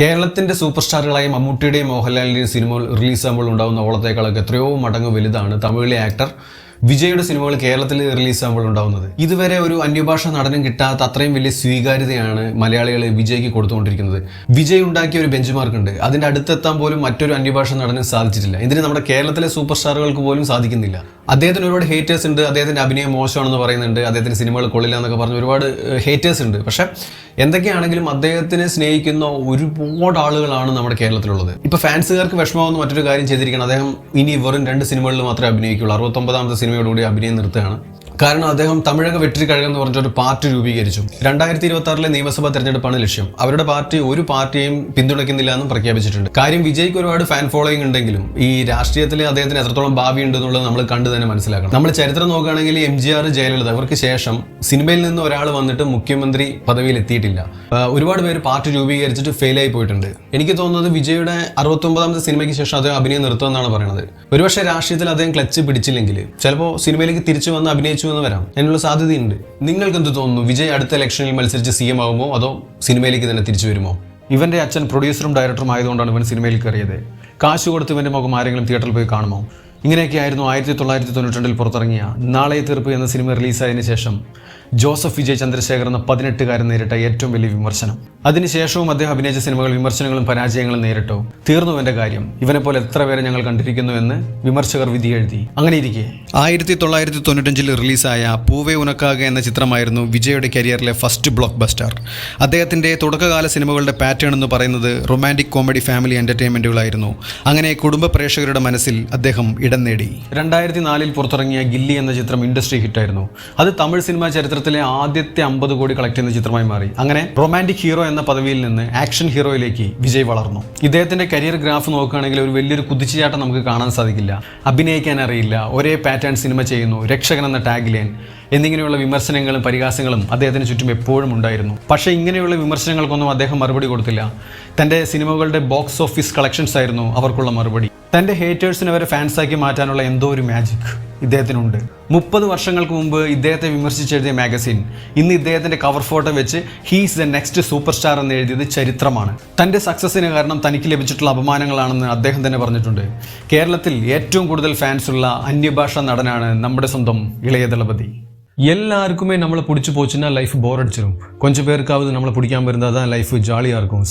കേരളത്തിന്റെ സൂപ്പർ സ്റ്റാറുകളായ മമ്മൂട്ടിയുടെയും മോഹൻലാലിന്റെയും സിനിമകൾ റിലീസ് ആകുമ്പോൾ ഉണ്ടാകുന്ന ഓളത്തേക്കാളൊക്കെ എത്രയോ മടങ്ങ് വലുതാണ് തമിഴിലെ ആക്ടർ വിജയുടെ സിനിമകൾ കേരളത്തിൽ റിലീസ് ആകുമ്പോൾ ഉണ്ടാകുന്നത്. ഇതുവരെ ഒരു അന്യഭാഷ നടനം കിട്ടാത്ത അത്രയും വലിയ സ്വീകാര്യതയാണ് മലയാളികൾ വിജയ്ക്ക് കൊടുത്തുകൊണ്ടിരിക്കുന്നത്. വിജയ് ഉണ്ടാക്കിയ ഒരു ബെഞ്ച് മാർക്ക് ഉണ്ട് അതിന്റെ അടുത്തെത്താൻ പോലും മറ്റൊരു അന്യഭാഷ നടനും സാധിച്ചിട്ടില്ല. ഇതിന് നമ്മുടെ കേരളത്തിലെ സൂപ്പർ സ്റ്റാറുകൾക്ക് പോലും സാധിക്കുന്നില്ല. അദ്ദേഹത്തിന് ഒരുപാട് ഹേറ്റേഴ്സ് ഉണ്ട് അദ്ദേഹത്തിന്റെ അഭിനയം മോശമാണെന്ന് പറയുന്നുണ്ട് അദ്ദേഹത്തിന് സിനിമകൾ കൊള്ളില്ല എന്നൊക്കെ പറഞ്ഞ് ഒരുപാട് ഹേറ്റേഴ്സ് ഉണ്ട്. പക്ഷേ എന്തൊക്കെയാണെങ്കിലും അദ്ദേഹത്തിനെ സ്നേഹിക്കുന്ന ഒരുപാട് ആളുകളാണ് നമ്മുടെ കേരളത്തിലുള്ളത്. ഇപ്പൊ ഫാൻസുകാർക്ക് വിഷമമെന്ന് മറ്റൊരു കാര്യം ചെയ്തിരിക്കണം അദ്ദേഹം ഇനി വെറും രണ്ട് സിനിമകളിൽ മാത്രമേ അഭിനയിക്കുള്ളൂ അറുപത്തൊമ്പതാമത്തെ സിനിമയോടുകൂടി അഭിനയം നിർത്തുകയാണ്. കാരണം അദ്ദേഹം തമിഴക വെற்றி കഴകം എന്ന് പറഞ്ഞ ഒരു പാർട്ടി രൂപീകരിച്ചു. രണ്ടായിരത്തി ഇരുപത്തി ആറിലെ നിയമസഭാ തെരഞ്ഞെടുപ്പാണ് ലക്ഷ്യം. അവരുടെ പാർട്ടി ഒരു പാർട്ടിയെയും പിന്തുണയ്ക്കുന്നില്ല എന്നും പ്രഖ്യാപിച്ചിട്ടുണ്ട്. കാര്യം വിജയ്ക്ക് ഒരുപാട് ഫാൻ ഫോളോയിങ് ഉണ്ടെങ്കിലും ഈ രാഷ്ട്രീയത്തിൽ അദ്ദേഹത്തിന് എത്രത്തോളം ഭാവി ഉണ്ട് എന്നുള്ളത് നമ്മൾ കണ്ടു തന്നെ മനസ്സിലാക്കണം. നമ്മൾ ചരിത്രം നോക്കുകയാണെങ്കിൽ എം ജി ആർ ജയലളിത അവർക്ക് ശേഷം സിനിമയിൽ നിന്ന് ഒരാൾ വന്നിട്ട് മുഖ്യമന്ത്രി പദവിയിൽ എത്തിയിട്ടില്ല. ഒരുപാട് പേര് പാർട്ടി രൂപീകരിച്ചിട്ട് ഫെയിൽ ആയി പോയിട്ടുണ്ട്. എനിക്ക് തോന്നുന്നത് വിജയുടെ അറുപത്തൊമ്പതാമത്തെ സിനിമയ്ക്ക് ശേഷം അദ്ദേഹം അഭിനയം നിർത്തുമെന്നാണ് പറയുന്നത് ഒരുപക്ഷെ രാഷ്ട്രീയത്തിൽ അദ്ദേഹം ക്ലച്ച് പിടിച്ചില്ലെങ്കിൽ ചിലപ്പോൾ സിനിമയിലേക്ക് തിരിച്ചു വന്ന് അഭിനയിച്ചു എന്ന് വരാം. അതിനുള്ള സാധ്യതയുണ്ട്. നിങ്ങൾക്ക് എന്ത് തോന്നുന്നു? വിജയ് അടുത്ത ഇലക്ഷനിൽ മത്സരിച്ച് സി എം ആകുമോ? അതോ സിനിമയിലേക്ക് തന്നെ തിരിച്ചു വരുമോ? ഇവന്റെ അച്ഛൻ പ്രൊഡ്യൂസറും ഡയറക്ടറും ആയതുകൊണ്ടാണ് ഇവൻ സിനിമയിൽ കയറിയത്. കാശ് കൊടുത്ത് ഇവന്റെ മുഖം ആരെങ്കിലും തിയേറ്ററിൽ പോയി കാണുമോ? ഇങ്ങനെയൊക്കെയായിരുന്നു ആയിരത്തി തൊള്ളായിരത്തി തൊണ്ണൂറ്റി രണ്ടിൽ പുറത്തിറങ്ങിയ നാളെ തീർപ്പ് എന്ന സിനിമ റിലീസായതിനു ശേഷം ജോസഫ് വിജയ് ചന്ദ്രശേഖർ എന്ന പതിനെട്ടുകാരൻ നേരിട്ട ഏറ്റവും വലിയ വിമർശനം. അതിനുശേഷവും അദ്ദേഹം അഭിനയിച്ച സിനിമകൾ വിമർശനങ്ങളും പരാജയങ്ങളും നേരിട്ടോ. തീർന്നു എന്റെ കാര്യം. ഇവനെ പോലെ എത്ര പേരെ ഞങ്ങൾ കണ്ടിരിക്കുന്നു എന്ന് വിമർശകർ വിധി എഴുതി. അങ്ങനെ ഇരിക്കെ. ആയിരത്തി തൊള്ളായിരത്തി തൊണ്ണൂറ്റഞ്ചിൽ റിലീസായ പൂവേ ഉനക്കാക എന്ന ചിത്രമായിരുന്നു വിജയുടെ കരിയറിലെ ഫസ്റ്റ് ബ്ലോക്ക് ബസ്റ്റർ അദ്ദേഹത്തിന്റെ തുടക്കകാല സിനിമകളുടെ പാറ്റേൺ എന്ന് പറയുന്നത് റൊമാന്റിക് കോമഡി ഫാമിലി എന്റർടൈൻമെന്റുകളായിരുന്നു. അങ്ങനെ കുടുംബ പ്രേക്ഷകരുടെ മനസ്സിൽ അദ്ദേഹം ഇടം നേടി. രണ്ടായിരത്തി നാലിൽ പുറത്തിറങ്ങിയ ഗില്ലി എന്ന ചിത്രം ഇൻഡസ്ട്രി ഹിറ്റായിരുന്നു. അത് തമിഴ് സിനിമാ ചരിത്രത്തിലെ ആദ്യത്തെ അമ്പത് കോടി കളക്ട് ചെയ്യുന്ന ചിത്രമായി മാറി. അങ്ങനെ റൊമാന്റിക് ഹീറോ എന്ന പദവിയിൽ നിന്ന് ആക്ഷൻ ഹീറോയിലേക്ക് വിജയ് വളർന്നു. ഇദ്ദേഹത്തിന്റെ കരിയർ ഗ്രാഫ് നോക്കുകയാണെങ്കിൽ ഒരു വലിയൊരു കുതിച്ചുചാട്ടം നമുക്ക് കാണാൻ സാധിക്കില്ല. അഭിനയിക്കാൻ അറിയില്ല ഒരേ പാറ്റേൺ സിനിമ ചെയ്യുന്നു രക്ഷകൻ എന്ന ടാഗ് ലൈൻ എന്നിങ്ങനെയുള്ള വിമർശനങ്ങളും പരിഹാസങ്ങളും അദ്ദേഹത്തിന് ചുറ്റും എപ്പോഴും ഉണ്ടായിരുന്നു. പക്ഷേ ഇങ്ങനെയുള്ള വിമർശനങ്ങൾക്കൊന്നും അദ്ദേഹം മറുപടി കൊടുത്തില്ല. തന്റെ സിനിമകളുടെ ബോക്സ് ഓഫീസ് കളക്ഷൻസ് ആയിരുന്നു അവർക്കുള്ള മറുപടി. തന്റെ ഹേറ്റേഴ്സിനെ വരെ ഫാൻസാക്കി മാറ്റാനുള്ള എന്തോ ഒരു മാജിക് ഇദ്ദേഹത്തിനുണ്ട്. മുപ്പത് വർഷങ്ങൾക്ക് മുമ്പ് ഇദ്ദേഹത്തെ വിമർശിച്ചെഴുതിയ മാഗസിൻ ഇന്ന് ഇദ്ദേഹത്തിന്റെ കവർ ഫോട്ടോ വെച്ച് he's the next super star എന്ന് എഴുതിയത് ചരിത്രമാണ്. തന്റെ സക്സസ്സിന് കാരണം തനിക്ക് ലഭിച്ചിട്ടുള്ള അപമാനങ്ങളാണെന്ന് അദ്ദേഹം തന്നെ പറഞ്ഞിട്ടുണ്ട്. കേരളത്തിൽ ഏറ്റവും കൂടുതൽ ഫാൻസുള്ള അന്യഭാഷാ നടനാണ് നമ്മുടെ സ്വന്തം ഇളയ ദളപതി எல்லாருக்குமே நம்மளை பிடிச்சி போச்சுன்னா லைஃப் போர் അടിച്ചിരും. കൊഞ്ച് പേർക്കാവത് നമ്മളെ പിടിക്കാൻ വരുന്നത് അതാ ലൈഫ് ജാളിயாக இருக்கும்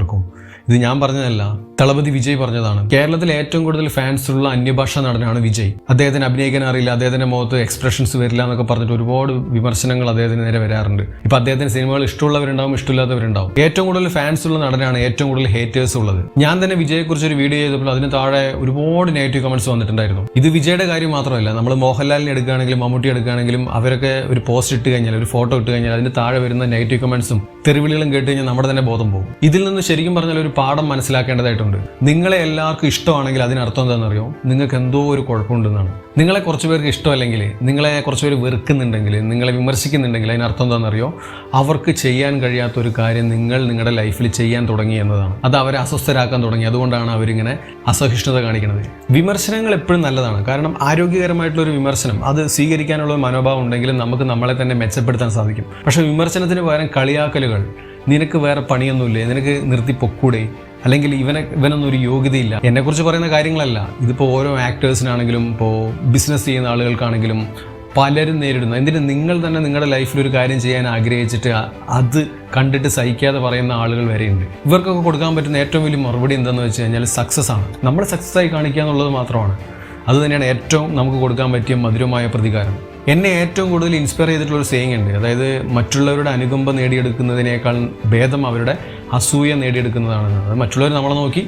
இருக்கும் ഇത് ഞാൻ പറഞ്ഞതല്ല തളപതി വിജയ് പറഞ്ഞതാണ്. കേരളത്തിൽ ഏറ്റവും കൂടുതൽ ഫാൻസ് ഉള്ള അന്യഭാഷാ നടനാണ് വിജയ്. അദ്ദേഹത്തിന് അഭിനയിക്കാൻ അറിയില്ല അദ്ദേഹത്തിന്റെ മുഖത്ത് എക്സ്പ്രഷൻസ് വരില്ല എന്നൊക്കെ പറഞ്ഞിട്ട് ഒരുപാട് വിമർശനങ്ങൾ അദ്ദേഹത്തിന് നേരെ വരാറുണ്ട്. ഇപ്പൊ അദ്ദേഹത്തിന് സിനിമകൾ ഇഷ്ടമുള്ളവരുണ്ടാവും ഇഷ്ടമില്ലാത്തവരുണ്ടാവും. ഏറ്റവും കൂടുതൽ ഫാൻസ് ഉള്ള നടനാണ് ഏറ്റവും കൂടുതൽ ഹേറ്റേഴ്സ് ഉള്ളത്. ഞാൻ തന്നെ വിജയെക്കുറിച്ച് ഒരു വീഡിയോ ചെയ്തപ്പോൾ അതിന് താഴെ ഒരുപാട് നെഗറ്റീവ് കമന്റ്സ് വന്നിട്ടുണ്ടായിരുന്നു. ഇത് വിജയുടെ കാര്യം മാത്രമല്ല നമ്മൾ മോഹൻലാലിനെ എടുക്കുകയാണെങ്കിലും മമ്മൂട്ടി എടുക്കുകയാണെങ്കിലും അവരൊക്കെ ഒരു പോസ്റ്റ് ഇട്ട് കഴിഞ്ഞാൽ ഒരു ഫോട്ടോ ഇട്ട് കഴിഞ്ഞാൽ അതിന് താഴെ വരുന്ന നെഗറ്റീവ് കമന്റ്സും തെറിവിളികളും കേട്ട് കഴിഞ്ഞാൽ നമ്മുടെ തന്നെ ബോധം പോകും. ഇതിൽ നിന്ന് ശരിക്കും പറഞ്ഞാൽ ഒരു പാഠം മനസ്സിലാക്കേണ്ടതായിട്ടുണ്ട്. നിങ്ങളെ എല്ലാവർക്കും ഇഷ്ടമാണെങ്കിൽ അതിനർത്ഥം എന്താണെന്നറിയോ? നിങ്ങൾക്ക് എന്തോ ഒരു കുഴപ്പമുണ്ടെന്നാണ്. നിങ്ങളെ കുറച്ച് പേർക്ക് ഇഷ്ടമല്ലെങ്കിൽ നിങ്ങളെ കുറച്ച് പേര് വെറുക്കുന്നുണ്ടെങ്കിൽ നിങ്ങളെ വിമർശിക്കുന്നുണ്ടെങ്കിൽ അതിനർത്ഥം എന്താണെന്നറിയോ? അവർക്ക് ചെയ്യാൻ കഴിയാത്ത ഒരു കാര്യം നിങ്ങൾ നിങ്ങളുടെ ലൈഫിൽ ചെയ്യാൻ തുടങ്ങി എന്നതാണ്. അത് അവരെ അസ്വസ്ഥരാക്കാൻ തുടങ്ങി. അതുകൊണ്ടാണ് അവരിങ്ങനെ അസഹിഷ്ണുത കാണിക്കുന്നത്. വിമർശനങ്ങൾ എപ്പോഴും നല്ലതാണ്. കാരണം ആരോഗ്യകരമായിട്ടുള്ള ഒരു വിമർശനം അത് സ്വീകരിക്കാനുള്ള മനോഭാവം ഉണ്ടെങ്കിൽ നമുക്ക് നമ്മളെ തന്നെ മെച്ചപ്പെടുത്താൻ സാധിക്കും. പക്ഷേ വിമർശനത്തിന് പകരം കളിയാക്കലുകൾ നിനക്ക് വേറെ പണിയൊന്നുമില്ലേ? നിനക്ക് നിർത്തി പൊക്കൂടെ? അല്ലെങ്കിൽ ഇവനെ ഇവനൊന്നും ഒരു യോഗ്യതയില്ല. എന്നെക്കുറിച്ച് പറയുന്ന കാര്യങ്ങളല്ല. ഇതിപ്പോൾ ഓരോ ആക്ടേഴ്സിനാണെങ്കിലും ഇപ്പോൾ ബിസിനസ് ചെയ്യുന്ന ആളുകൾക്കാണെങ്കിലും പലരും നേരിടുന്നു. എന്തിന് നിങ്ങൾ തന്നെ നിങ്ങളുടെ ലൈഫിൽ ഒരു കാര്യം ചെയ്യാൻ ആഗ്രഹിച്ചിട്ട് അത് കണ്ടിട്ട് സഹിക്കാതെ പറയുന്ന ആളുകൾ വരെയുണ്ട്. ഇവർക്കൊക്കെ കൊടുക്കാൻ പറ്റുന്ന ഏറ്റവും വലിയ മറുപടി എന്താണെന്ന് വെച്ച് കഴിഞ്ഞാൽ സക്സസ് ആണ്. നമ്മൾ സക്സസ് ആയി കാണിക്കുക എന്നുള്ളത് മാത്രമാണ്. അതുതന്നെയാണ് ഏറ്റവും നമുക്ക് കൊടുക്കാൻ പറ്റിയ മധുരമായ പ്രതികാരം. എന്നെ ഏറ്റവും കൂടുതൽ ഇൻസ്പയർ ചെയ്തിട്ടുള്ള ഒരു സേയിങ് ഉണ്ട്. അതായത് മറ്റുള്ളവരുടെ അനുകമ്പ നേടിയെടുക്കുന്നതിനേക്കാൾ ഭേദം അവരുടെ അസൂയ നേടിയെടുക്കുന്നതാണ് അത് മറ്റുള്ളവർ നമ്മളെ നോക്കി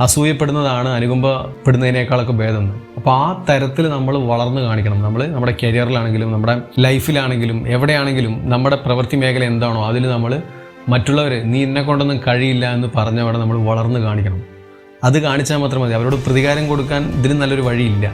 അസൂയപ്പെടുന്നതാണ് അനുകമ്പപ്പെടുന്നതിനേക്കാളൊക്കെ ഭേദം. അപ്പോൾ ആ തരത്തിൽ നമ്മൾ വളർന്നു കാണിക്കണം. നമ്മൾ നമ്മുടെ കരിയറിലാണെങ്കിലും നമ്മുടെ ലൈഫിലാണെങ്കിലും എവിടെയാണെങ്കിലും നമ്മുടെ പ്രവൃത്തി മേഖല എന്താണോ അതിൽ നമ്മൾ മറ്റുള്ളവർ നീ എന്നെ കൊണ്ടൊന്നും കഴിയില്ല എന്ന് പറഞ്ഞവിടെ നമ്മൾ വളർന്നു കാണിക്കണം. അത് കാണിച്ചാൽ മാത്രം മതി. അവരോട് പ്രതികാരം കൊടുക്കാൻ ഇതിന് നല്ലൊരു വഴിയില്ല.